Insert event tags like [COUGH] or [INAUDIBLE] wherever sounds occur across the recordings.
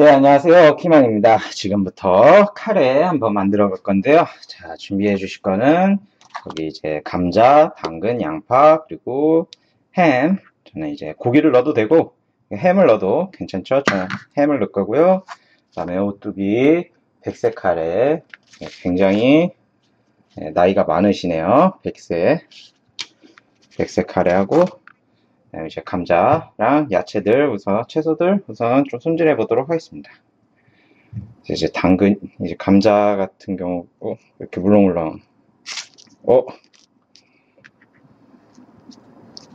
예, 안녕하세요. 키만입니다. 지금부터 카레 한번 만들어 볼 건데요. 자, 준비해 주실 거는 여기 이제 감자, 당근, 양파, 그리고 햄. 저는 이제 고기를 넣어도 되고 햄을 넣어도 괜찮죠? 저는 햄을 넣을 거고요. 그 다음에 오뚜기, 백색 카레. 예, 굉장히 예, 나이가 많으시네요. 백색. 백색 카레하고 네, 이제 감자랑 야채들 우선 채소들 우선 좀 손질해 보도록 하겠습니다. 이제 당근 이제 감자 같은 경우 어, 이렇게 물렁물렁. 어?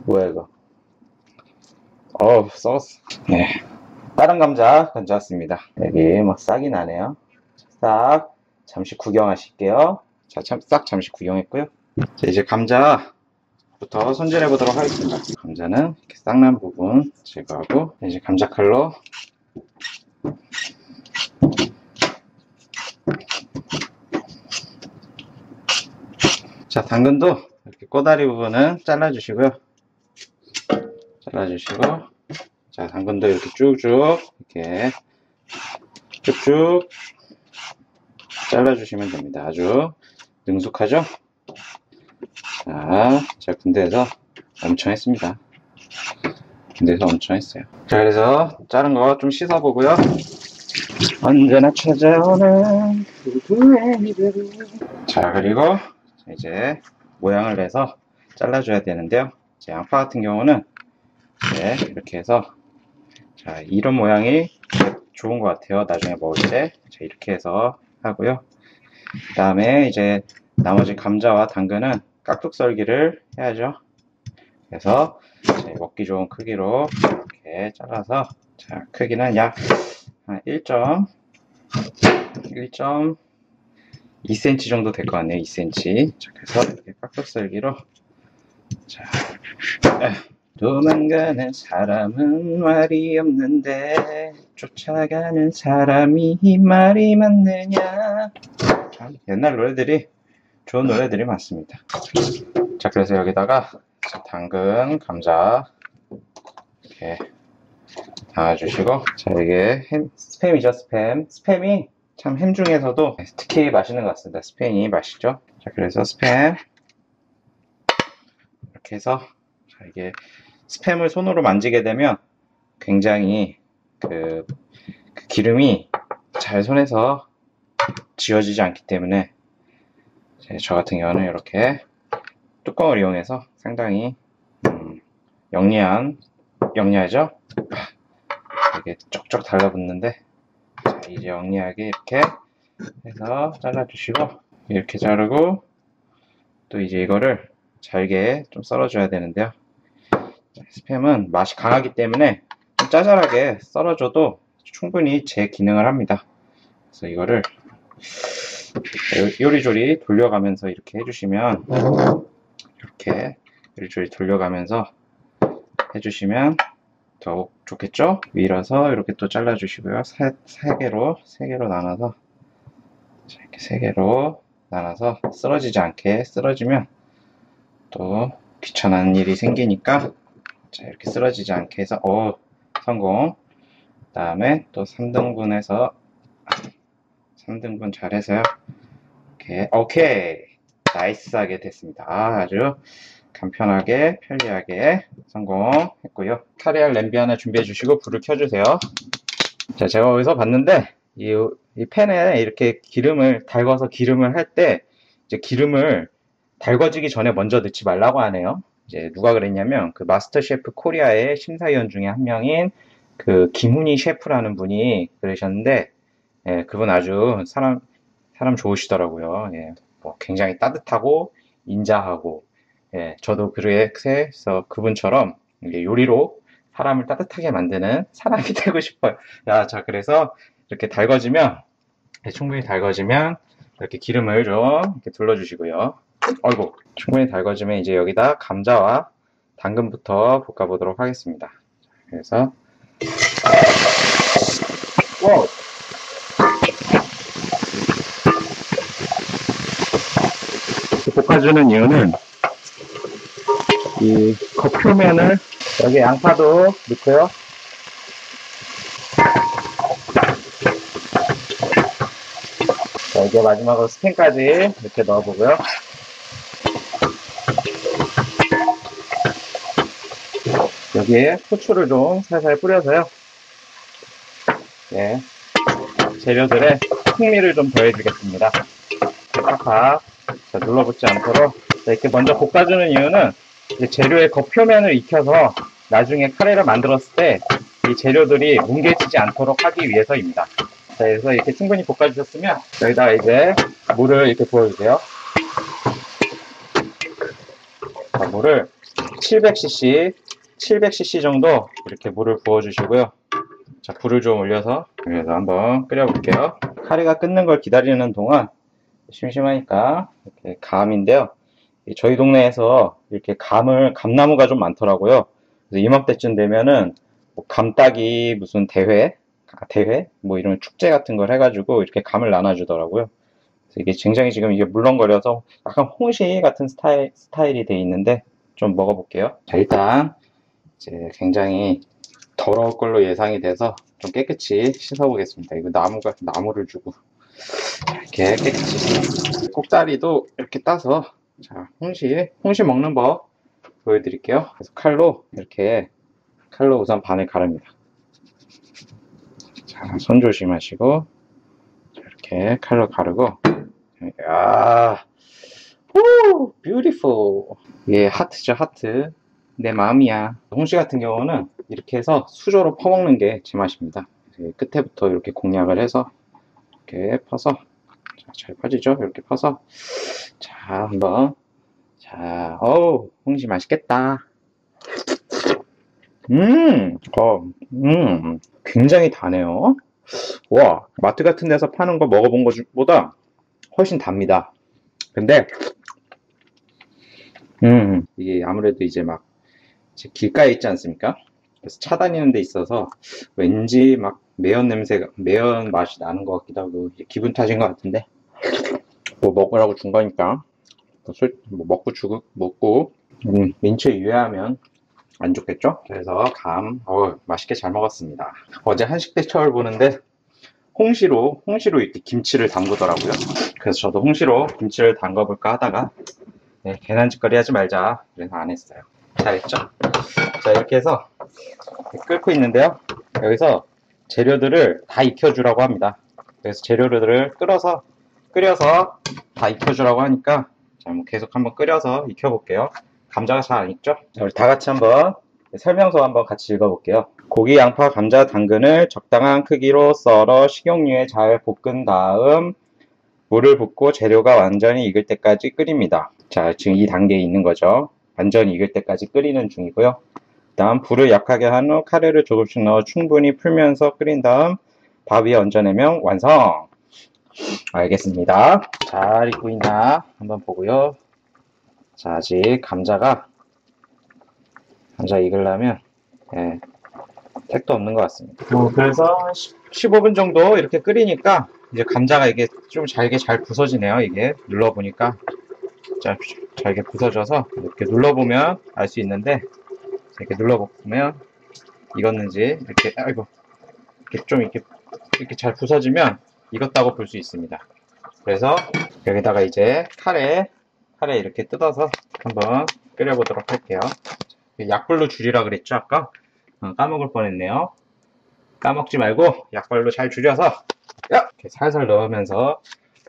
뭐야 이거? 어 썩었어. 네. 다른 감자 가져왔습니다. 여기 뭐 싹이 나네요. 싹 잠시 구경하실게요. 자참싹 잠시 구경했고요. 자, 이제 감자 부터 손질해 보도록 하겠습니다. 감자는 이렇게 쌍난 부분 제거하고 이제 감자 칼로 자 당근도 이렇게 꼬다리 부분은 잘라 주시고요. 잘라 주시고 자 당근도 이렇게 쭉쭉 이렇게 쭉쭉 잘라 주시면 됩니다. 아주 능숙하죠? 자, 제가 군대에서 엄청 했습니다. 군대에서 엄청 했어요. 자, 그래서 자른 거 좀 씻어보고요. 언제나 찾아오는 미래를. 자, 그리고 이제 모양을 내서 잘라줘야 되는데요. 제 양파 같은 경우는 이제 이렇게 해서 자, 이런 모양이 좋은 것 같아요. 나중에 먹을 때. 자, 이렇게 해서 하고요. 그 다음에 이제 나머지 감자와 당근은 깍둑 썰기를 해야죠. 그래서 먹기 좋은 크기로 이렇게 잘라서 자 크기는 약 1. 1.2cm 정도 될 것 같네요. 2cm. 자, 그래서 이렇게 깍둑 썰기로 자 도망가는 사람은 말이 없는데 쫓아가는 사람이 말이 많느냐 옛날 노래들이 좋은 노래들이 많습니다. 자, 그래서 여기다가 당근, 감자 이렇게 담아주시고 자, 이게 햄, 스팸이죠, 스팸. 스팸이 참 햄 중에서도 특히 맛있는 것 같습니다. 스팸이 맛있죠? 자, 그래서 스팸 이렇게 해서 자, 이게 스팸을 손으로 만지게 되면 굉장히 그, 그 기름이 잘 손에서 지워지지 않기 때문에 저 같은 경우는 이렇게 뚜껑을 이용해서 상당히 음, 영리한 영리하죠? 이게 쪽쪽 달라붙는데 자, 이제 영리하게 이렇게 해서 잘라주시고 이렇게 자르고 또 이제 이거를 잘게 좀 썰어줘야 되는데요. 스팸은 맛이 강하기 때문에 좀 짜잘하게 썰어줘도 충분히 제 기능을 합니다. 그래서 이거를 요리조리 돌려가면서 이렇게 해주시면 이렇게 요리조리 돌려가면서 해주시면 더욱 좋겠죠? 밀어서 이렇게 또 잘라주시고요. 세, 세 개로 세 개로 나눠서 이렇게 세 개로 나눠서 쓰러지지 않게 쓰러지면 또 귀찮은 일이 생기니까 자 이렇게 쓰러지지 않게 해서 오 성공 그 다음에 또 3등분해서 3등분 잘해서요. 이렇게 오케이 나이스하게 됐습니다. 아, 아주 간편하게 편리하게 성공했고요. 카리알 냄비 하나 준비해 주시고 불을 켜주세요. 자, 제가 어디서 봤는데 이, 이 팬에 이렇게 기름을 달궈서 기름을 할 때 이제 기름을 달궈지기 전에 먼저 넣지 말라고 하네요. 이제 누가 그랬냐면 그 마스터 셰프 코리아의 심사위원 중에 한 명인 그 김훈희 셰프라는 분이 그러셨는데 예, 그분 아주 사람 사람 좋으시더라고요. 예, 뭐 굉장히 따뜻하고 인자하고 예, 저도 그래서 그분처럼 요리로 사람을 따뜻하게 만드는 사람이 [LAUGHS] 되고 싶어요. 야, 자 그래서 이렇게 달궈지면 예, 충분히 달궈지면 이렇게 기름을 좀 이렇게 둘러주시고요. 어이구 충분히 달궈지면 이제 여기다 감자와 당근부터 볶아보도록 하겠습니다. 그래서 와 볶아주는 이유는 이 겉표면을 여기 양파도 넣고요. 자, 이제 마지막으로 스팸까지 이렇게 넣어보고요. 여기에 후추를 좀 살살 뿌려서요. 네, 재료들의 풍미를 좀 더해주겠습니다. 팍팍 자, 눌러붙지 않도록 자, 이렇게 먼저 볶아주는 이유는 재료의 겉표면을 익혀서 나중에 카레를 만들었을 때 이 재료들이 뭉개지지 않도록 하기 위해서입니다. 자, 그래서 이렇게 충분히 볶아주셨으면 여기다가 이제 물을 이렇게 부어주세요. 자, 물을 700cc, 700cc 정도 이렇게 물을 부어주시고요. 자, 불을 좀 올려서 그래서 한번 끓여볼게요. 카레가 끓는 걸 기다리는 동안 심심하니까 이렇게 감인데요. 저희 동네에서 이렇게 감을 감나무가 좀 많더라고요. 그래서 이맘때쯤 되면은 뭐 감따기 무슨 대회, 아, 대회 뭐 이런 축제 같은 걸 해가지고 이렇게 감을 나눠주더라고요. 그래서 이게 굉장히 지금 이게 물렁거려서 약간 홍시 같은 스타일 스타일이 돼 있는데 좀 먹어볼게요. 자 일단 이제 굉장히 더러울 걸로 예상이 돼서 좀 깨끗이 씻어보겠습니다. 이거 나무가 나무를 주고 이렇게 깨끗이. 꼭다리도 이렇게 따서 자 홍시 홍시 먹는 법 보여드릴게요. 그래서 칼로 이렇게 칼로 우선 반을 가릅니다. 자, 손 조심하시고 이렇게 칼로 가르고 아, 오, 뷰티풀. 이게 하트죠, 하트. 내 마음이야. 홍시 같은 경우는 이렇게 해서 수저로 퍼먹는 게 제 맛입니다. 끝에부터 이렇게 공략을 해서 이렇게 퍼서 자, 잘 퍼지죠? 이렇게 퍼서 자, 한번 자, 어우, 홍시 맛있겠다. 음, 어, 음, 굉장히 다네요. 와, 마트 같은 데서 파는 거 먹어본 것보다 훨씬 답니다. 근데, 음, 이게 아무래도 이제 막, 길가에 있지 않습니까? 그래서 차 다니는 데 있어서 왠지 막 매연 냄새가, 매연 맛이 나는 것 같기도 하고, 기분 탓인 것 같은데, 뭐 먹으라고 준 거니까, 뭐 먹고 주고, 먹고, 음, 민초에 유해하면 안 좋겠죠? 그래서 감, 어 맛있게 잘 먹었습니다. 어제 한식 대처를 보는데 홍시로 홍시로 이렇게 김치를 담그더라고요. 그래서 저도 홍시로 김치를 담궈볼까 하다가 네, 괜한 짓거리 하지 말자 그래서 안 했어요. 잘했죠? 자 이렇게 해서 끓고 있는데요. 여기서 재료들을 다 익혀주라고 합니다. 그래서 재료들을 끓여서 끓여서 다 익혀주라고 하니까 자, 계속 한번 끓여서 익혀볼게요. 감자가 잘 안 익죠? 우리 다 같이 한번 설명서 한번 같이 읽어볼게요. 고기, 양파, 감자, 당근을 적당한 크기로 썰어 식용유에 잘 볶은 다음 물을 붓고 재료가 완전히 익을 때까지 끓입니다. 자, 지금 이 단계에 있는 거죠. 완전히 익을 때까지 끓이는 중이고요. 다음 불을 약하게 한 후 카레를 조금씩 넣어 충분히 풀면서 끓인 다음 밥 위에 얹어내면 완성! 알겠습니다. 잘 익고 있나 한번 보고요. 자, 아직 감자가 감자 익으려면 예, 택도 없는 것 같습니다. 뭐 그래서 15분 정도 이렇게 끓이니까 이제 감자가 이게 좀 잘게 잘 부서지네요. 이게 눌러보니까 잘, 잘게 부서져서 이렇게 눌러보면 알 수 있는데 이렇게 눌러보면 익었는지 이렇게 아이고 이렇게 좀 이렇게 이렇게 잘 부서지면 익었다고 볼 수 있습니다. 그래서 여기다가 이제 카레 카레 이렇게 뜯어서 한번 끓여보도록 할게요. 약불로 줄이라 그랬죠 아까? 어, 까먹을 뻔했네요. 까먹지 말고 약불로 잘 줄여서 이렇게 살살 넣으면서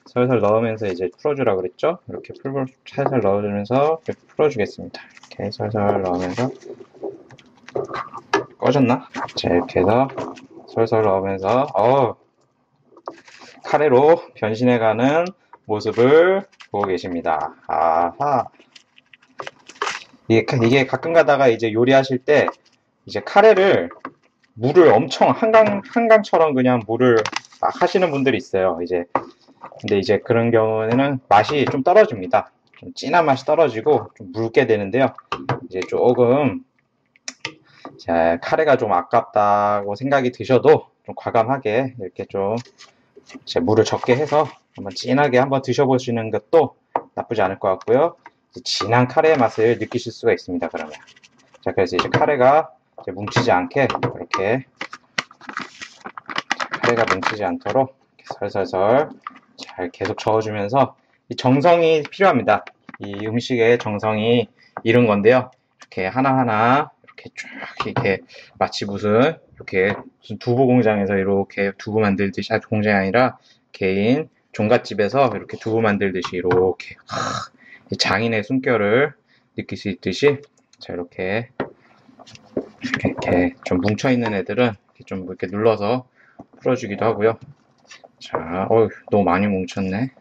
살살 넣으면서 이제 풀어주라 그랬죠? 이렇게 풀 살살 넣어주면서 이렇게 풀어주겠습니다. 이렇게 살살 넣으면서 꺼졌나? 자 이렇게 해서 살살 넣으면서 어 카레로 변신해가는 모습을 보고 계십니다. 아하. 이게, 이게 가끔 가다가 이제 요리하실 때 이제 카레를 물을 엄청 한강, 한강처럼 그냥 물을 막 하시는 분들이 있어요. 이제, 근데 이제 그런 경우에는 맛이 좀 떨어집니다. 좀 진한 맛이 떨어지고 좀 묽게 되는데요. 이제 조금, 자, 카레가 좀 아깝다고 생각이 드셔도 좀 과감하게 이렇게 좀 물을 적게 해서 한번 진하게 한번 드셔보시는 것도 나쁘지 않을 것 같고요. 진한 카레의 맛을 느끼실 수가 있습니다. 그러면 자 그래서 이제 카레가 이제 뭉치지 않게 이렇게 카레가 뭉치지 않도록 잘잘 계속 저어주면서 이 정성이 필요합니다. 이 음식의 정성이 이런 건데요. 이렇게 하나하나 이렇게 쭉 이렇게 마치 무슨 이렇게 무슨 두부 공장에서 이렇게 두부 만들듯이 아 공장이 아니라 개인 종갓집에서 이렇게 두부 만들듯이 이렇게 하, 장인의 숨결을 느낄 수 있듯이 자 이렇게 이렇게, 이렇게 좀 뭉쳐 있는 애들은 이렇게 좀 이렇게 눌러서 풀어주기도 하고요. 자, 어 너무 많이 뭉쳤네.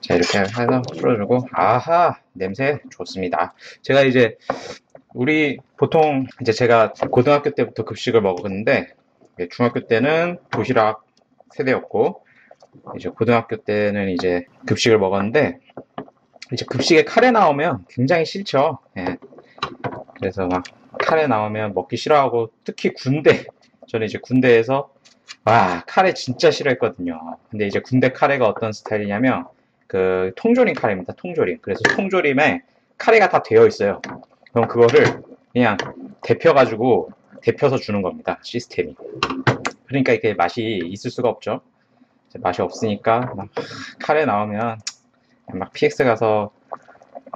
자, 이렇게 해서 풀어주고, 아하, 냄새 좋습니다. 제가 이제, 우리 보통 이제 제가 고등학교 때부터 급식을 먹었는데, 중학교 때는 도시락 세대였고, 이제 고등학교 때는 이제 급식을 먹었는데, 이제 급식에 카레 나오면 굉장히 싫죠. 예. 그래서 막 카레 나오면 먹기 싫어하고, 특히 군대, 저는 이제 군대에서 와 카레 진짜 싫어했거든요. 근데 이제 군대 카레가 어떤 스타일이냐면 그 통조림 카레입니다. 통조림. 그래서 통조림에 카레가 다 되어 있어요. 그럼 그거를 그냥 데펴 가지고 데펴서 주는 겁니다. 시스템이. 그러니까 이게 맛이 있을 수가 없죠. 맛이 없으니까 막 카레 나오면 막 PX 가서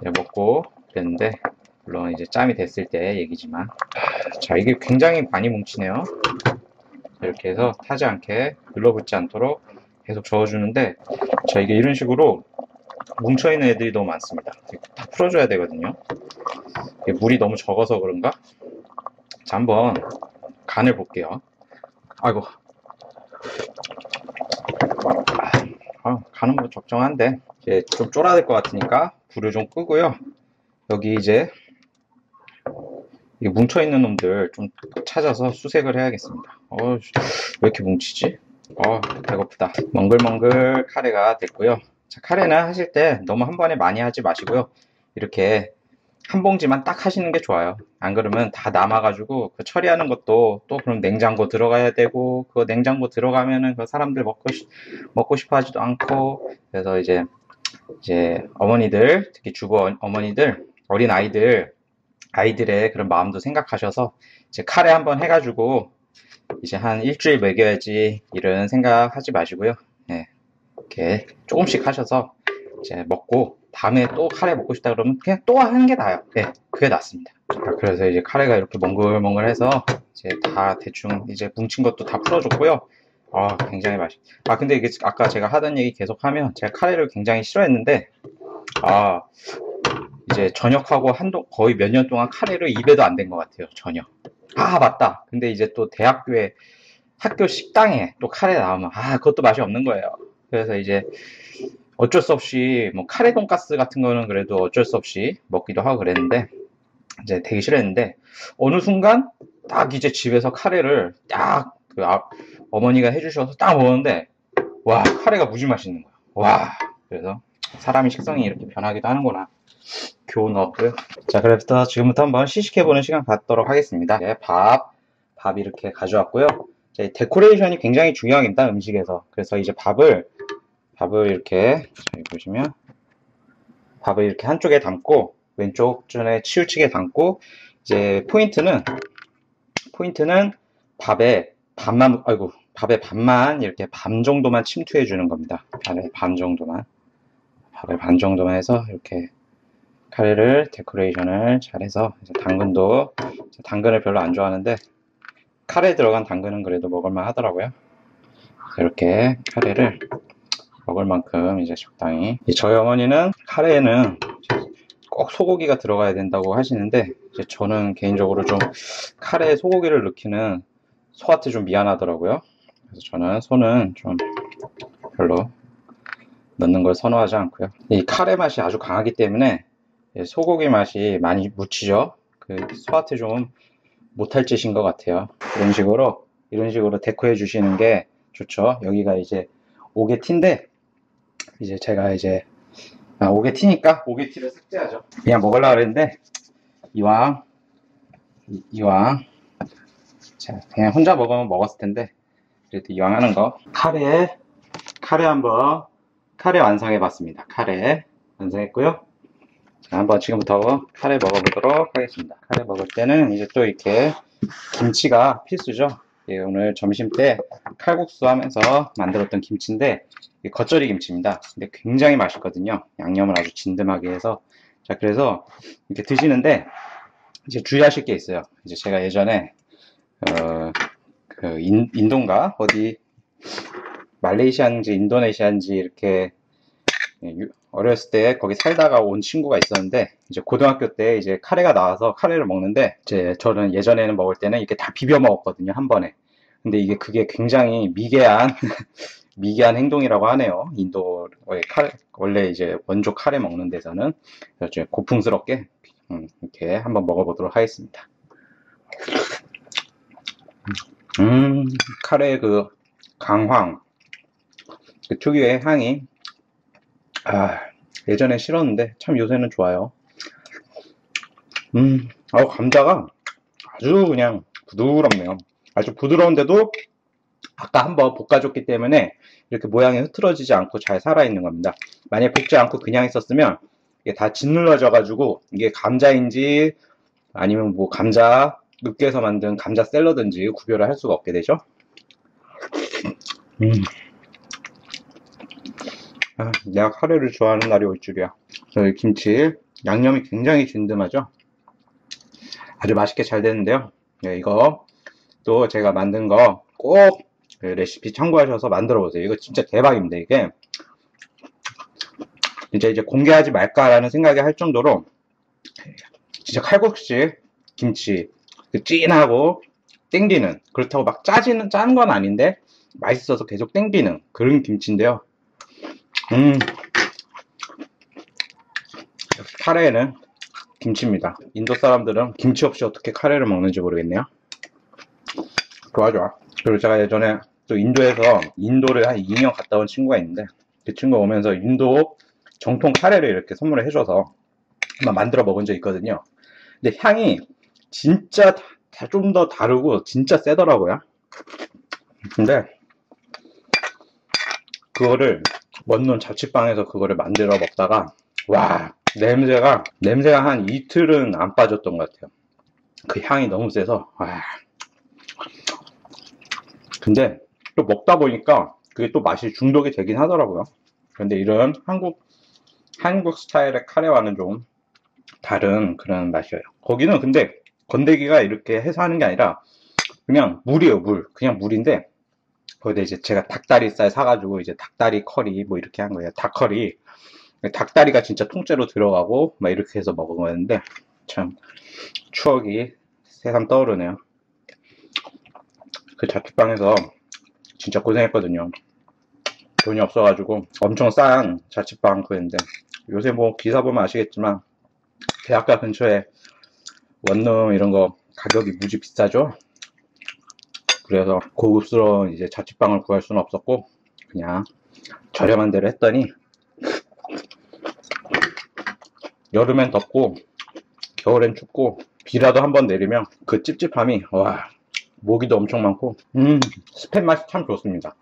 먹고 그랬는데 물론 이제 짬이 됐을 때 얘기지만 자 이게 굉장히 많이 뭉치네요. 이렇게 해서 타지 않게 눌러붙지 않도록 계속 저어주는데 자 이게 이런 식으로 뭉쳐있는 애들이 너무 많습니다 다 풀어줘야 되거든요 물이 너무 적어서 그런가 자 한번 간을 볼게요 아이고 아, 간은 뭐 적정한데 이제 좀 쫄아야 될 것 같으니까 불을 좀 끄고요 여기 이제 뭉쳐 있는 놈들 좀 찾아서 수색을 해야겠습니다. 어, 왜 이렇게 뭉치지? 어, 배고프다. 멍글멍글 카레가 됐고요. 자, 카레는 하실 때 너무 한 번에 많이 하지 마시고요. 이렇게 한 봉지만 딱 하시는 게 좋아요. 안 그러면 다 남아가지고 그 처리하는 것도 또 그럼 냉장고 들어가야 되고 그 냉장고 들어가면은 그 사람들 먹고 싶, 먹고 싶어 하지도 않고 그래서 이제 이제 어머니들 특히 주부 어머니들 어린 아이들 아이들의 그런 마음도 생각하셔서 이제 카레 한번 해가지고 이제 한 일주일 먹여야지 이런 생각 하지 마시고요. 네, 이렇게 조금씩 하셔서 이제 먹고 다음에 또 카레 먹고 싶다 그러면 그냥 또 하는 게 나아요. 네, 그게 낫습니다. 자, 그래서 이제 카레가 이렇게 멍글멍글해서 이제 다 대충 이제 뭉친 것도 다 풀어줬고요. 아, 굉장히 맛있. 아, 근데 이게 아까 제가 하던 얘기 계속하면 제가 카레를 굉장히 싫어했는데 아, 이제 전역하고 한동 거의 몇 년 동안 카레를 입에도 안 댄 것 같아요. 전혀. 아 맞다. 근데 이제 또 대학교에 학교 식당에 또 카레 나오면 아 그것도 맛이 없는 거예요. 그래서 이제 어쩔 수 없이 뭐 카레 돈가스 같은 거는 그래도 어쩔 수 없이 먹기도 하고 그랬는데 이제 되게 싫어했는데 어느 순간 딱 이제 집에서 카레를 딱그 아, 어머니가 해주셔서 딱 먹었는데 와 카레가 무지 맛있는 거야. 와 그래서 사람이 식성이 이렇게 변하기도 하는구나. 교훈 얻고요. 자, 그래서 지금부터 한번 시식해보는 시간 갖도록 하겠습니다. 네, 밥, 밥 이렇게 가져왔고요. 자, 데코레이션이 굉장히 중요합니다, 음식에서. 그래서 이제 밥을, 밥을 이렇게, 여기 보시면, 밥을 이렇게 한쪽에 담고, 왼쪽 전에 치우치게 담고, 이제 포인트는, 포인트는 밥에 반만, 아이고, 밥에 반만, 이렇게 반 정도만 침투해 주는 겁니다. 밥에 반 정도만. 밥을 반 정도만 해서 이렇게 카레를 데코레이션을 잘해서 당근도 당근을 별로 안 좋아하는데 카레에 들어간 당근은 그래도 먹을만 하더라고요. 이렇게 카레를 먹을 만큼 이제 적당히 저희 어머니는 카레에는 꼭 소고기가 들어가야 된다고 하시는데 저는 개인적으로 좀 카레에 소고기를 넣기는 소한테 좀 미안하더라고요. 그래서 저는 소는 좀 별로 넣는 걸 선호하지 않고요. 이 카레 맛이 아주 강하기 때문에 소고기 맛이 많이 묻히죠. 그 소한테 좀 못할 짓인 것 같아요. 이런 식으로 이런 식으로 데코해 주시는 게 좋죠. 여기가 이제 오게 티인데 이제 제가 이제 아, 오게티니까 오게티를 삭제하죠. 그냥 먹으려고 그랬는데 이왕 이, 이왕 자 그냥 혼자 먹으면 먹었을 텐데 그래도 이왕 하는 거 카레 카레 한번 카레 완성해 봤습니다. 카레 완성했고요. 자, 한번 지금부터 카레 먹어보도록 하겠습니다. 카레 먹을 때는 이제 또 이렇게 김치가 필수죠. 예, 오늘 점심 때 칼국수 하면서 만들었던 김치인데 겉절이 김치입니다. 근데 굉장히 맛있거든요. 양념을 아주 진듬하게 해서 자 그래서 이렇게 드시는데 이제 주의하실 게 있어요. 이제 제가 예전에 어, 그 인, 인도인가 어디 말레이시아인지 인도네시아인지 이렇게 예, 어렸을 때 거기 살다가 온 친구가 있었는데 이제 고등학교 때 이제 카레가 나와서 카레를 먹는데 이제 저는 예전에는 먹을 때는 이렇게 다 비벼 먹었거든요 한 번에 근데 이게 그게 굉장히 미개한 [LAUGHS] 미개한 행동이라고 하네요 인도의 카레 원래 이제 원조 카레 먹는 데서는 그래서 고풍스럽게 음, 이렇게 한번 먹어보도록 하겠습니다 음 카레 그 강황 그 특유의 향이 아, 예전에 싫었는데 참 요새는 좋아요. 음, 아, 감자가 아주 그냥 부드럽네요. 아주 부드러운데도 아까 한번 볶아줬기 때문에 이렇게 모양이 흐트러지지 않고 잘 살아있는 겁니다. 만약에 볶지 않고 그냥 있었으면 이게 다 짓눌러져 가지고 이게 감자인지 아니면 뭐 감자 으깨서 만든 감자 샐러드인지 구별을 할 수가 없게 되죠. 음. 아, 내가 카레를 좋아하는 날이 올 줄이야. 저희 김치 양념이 굉장히 든든하죠. 아주 맛있게 잘 되는데요. 네, 이거 또 제가 만든 거 꼭 레시피 참고하셔서 만들어 보세요. 이거 진짜 대박입니다. 이게 진짜 이제 공개하지 말까라는 생각이 할 정도로 진짜 칼국수 김치 그 찐하고 땡기는 그렇다고 막 짜지는 짠 건 아닌데 맛있어서 계속 땡기는 그런 김치인데요. 음. 카레는 김치입니다. 인도 사람들은 김치 없이 어떻게 카레를 먹는지 모르겠네요. 좋아, 좋아. 그리고 제가 예전에 또 인도에서 인도를 한 2년 갔다 온 친구가 있는데 그 친구 오면서 인도 정통 카레를 이렇게 선물을 해줘서 한번 만들어 먹은 적 있거든요. 근데 향이 진짜 좀 더 다르고 진짜 세더라고요. 근데 그거를 원룸 자취방에서 그거를 만들어 먹다가 와 냄새가 냄새가 한 이틀은 안 빠졌던 것 같아요 그 향이 너무 세서 와 근데 또 먹다 보니까 그게 또 맛이 중독이 되긴 하더라고요 그런데 이런 한국 한국 스타일의 카레와는 좀 다른 그런 맛이에요 거기는 근데 건더기가 이렇게 해서 하는 게 아니라 그냥 물이에요 물 그냥 물인데 거기다 이제 제가 닭다리살 사가지고 이제 닭다리 커리 뭐 이렇게 한 거예요. 닭커리. 닭다리가 진짜 통째로 들어가고 막 이렇게 해서 먹은 거였는데 참 추억이 새삼 떠오르네요. 그 자취방에서 진짜 고생했거든요. 돈이 없어가지고 엄청 싼 자취방 구했는데 요새 뭐 기사 보면 아시겠지만 대학가 근처에 원룸 이런 거 가격이 무지 비싸죠. 그래서 고급스러운 이제 자취방을 구할 수는 없었고 그냥 저렴한 대로 했더니 여름엔 덥고 겨울엔 춥고 비라도 한번 내리면 그 찝찝함이 와 모기도 엄청 많고 음 스팸 맛이 참 좋습니다.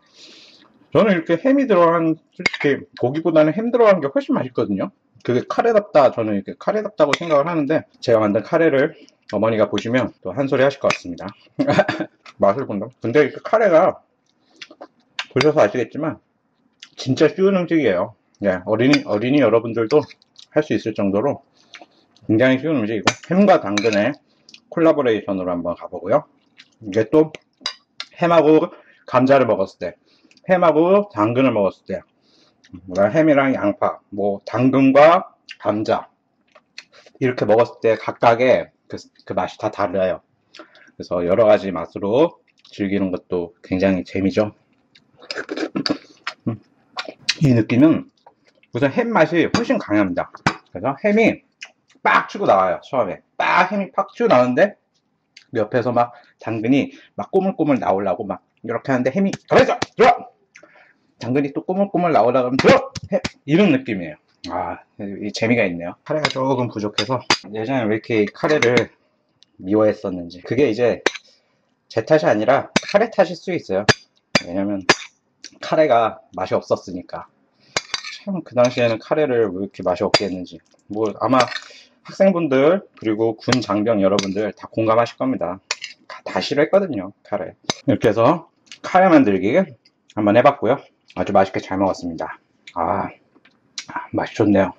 저는 이렇게 햄이 들어간 솔직히 고기보다는 햄 들어간 게 훨씬 맛있거든요. 그게 카레답다 저는 이렇게 카레답다고 생각을 하는데 제가 만든 카레를 어머니가 보시면 또 한 소리 하실 것 같습니다. [LAUGHS] 맛을 본다. 근데 이 카레가 보셔서 아시겠지만 진짜 쉬운 음식이에요. 예, 어린이 어린이 여러분들도 할 수 있을 정도로 굉장히 쉬운 음식이고 햄과 당근의 콜라보레이션으로 한번 가보고요 이게 또 햄하고 감자를 먹었을 때 햄하고 당근을 먹었을 때 햄이랑 양파 뭐 당근과 감자 이렇게 먹었을 때 각각의 그, 그 맛이 다 달라요 그래서 여러 가지 맛으로 즐기는 것도 굉장히 재미죠. 음. 이 느낌은 우선 햄 맛이 훨씬 강합니다. 그래서 햄이 빡 치고 나와요. 처음에 빡 햄이 팍 치고 나오는데 옆에서 막 당근이 막 꼬물꼬물 나오려고 막 이렇게 하는데 햄이 그래서 들어 당근이 또 꼬물꼬물 나오려고 하면 들어 햄! 이런 느낌이에요. 아, 이 재미가 있네요. 카레가 조금 부족해서 예전에 왜 이렇게 카레를 미워했었는지. 그게 이제 제 탓이 아니라 카레 탓일 수 있어요. 왜냐면 카레가 맛이 없었으니까. 참 그 당시에는 카레를 왜 이렇게 맛이 없게 했는지. 뭐 아마 학생분들 그리고 군 장병 여러분들 다 공감하실 겁니다 다다 싫어했거든요. 카레. 이렇게 해서 카레 만들기 한번 해봤고요. 아주 맛있게 잘 먹었습니다. 아, 아, 맛이 좋네요.